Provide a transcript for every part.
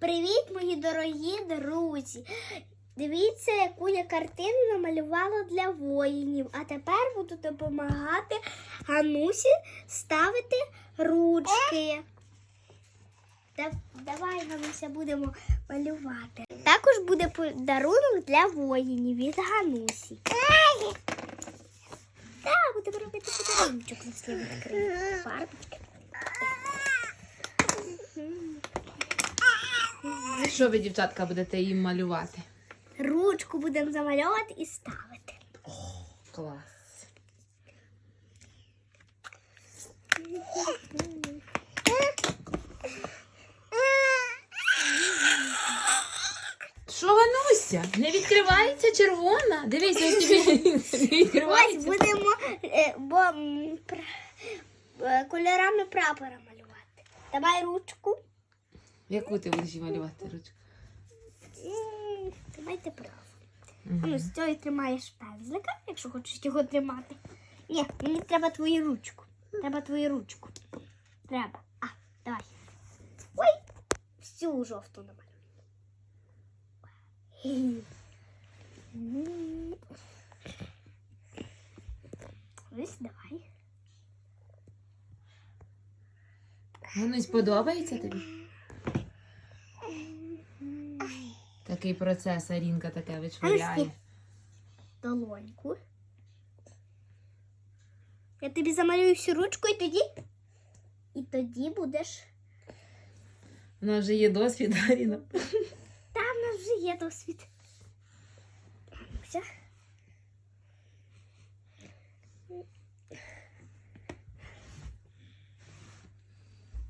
Привіт, мої дорогі друзі! Дивіться, яку я картину намалювала для воїнів. А тепер буду допомагати Ганусі ставити ручки. Давай, Гануся, будемо малювати. Також буде подарунок для воїнів від Ганусі. Так, будемо робити подарунок. Я відкрию фарбочки. Що ви, дівчатка, будете їм малювати? Ручку будемо замальовувати і ставити. Клас. Що, Гануся? Не відкривається червона? Дивись, ось тобі не Ось відкривається. будемо е, бо, м, е, кольорами прапора малювати. Давай ручку. Яку ти будеш малювати ручку? Давайте право. Ну, з цієї тримаєш пензлика, якщо хочеш його тримати. Ні, мені треба твою ручку. Треба твою ручку. Треба. А, давай. Ой, всю жовту намалюй. Ось, давай. Ганусь, подобається тобі? Такий процес Арінка таке вичваляє. долоньку. Я тобі замалюю всю ручку і тоді. І тоді будеш. У нас вже є досвід, Аріна. Там в нас вже є досвід. Все.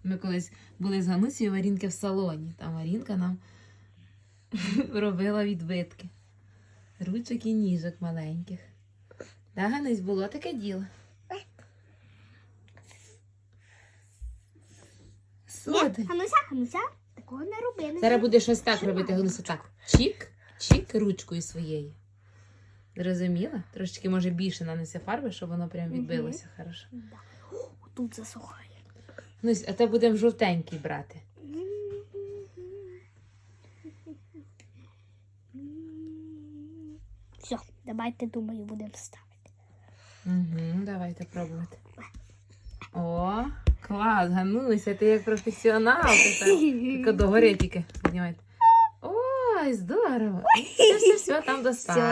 Ми колись були з Ганусією Арінки в салоні. Там Арінка нам робила відбитки. Ручок і ніжок маленьких. Да, Ганусь, було таке діло. Сотень. Гануся, Гануся, такого не роби. Зараз буде щось так робити, Гануся, так. Чік, чік ручкою своєю. Зрозуміла? Трошечки, може, більше нанесе фарби, щоб воно прям відбилося хорошо. Да. О, тут засухає. Ганусь, а те будемо жовтенький брати. Все, давайте, думаю, будемо ставити. Угу, давайте пробувати. О, клас, Гануся, ти як професіонал. Тільки догори тільки піднімайте. Ой, здорово. Все, все, все, там достатньо.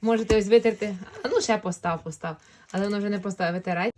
Можете ось витерти. А ну ще постав, постав. Але воно вже не постав. Витирай.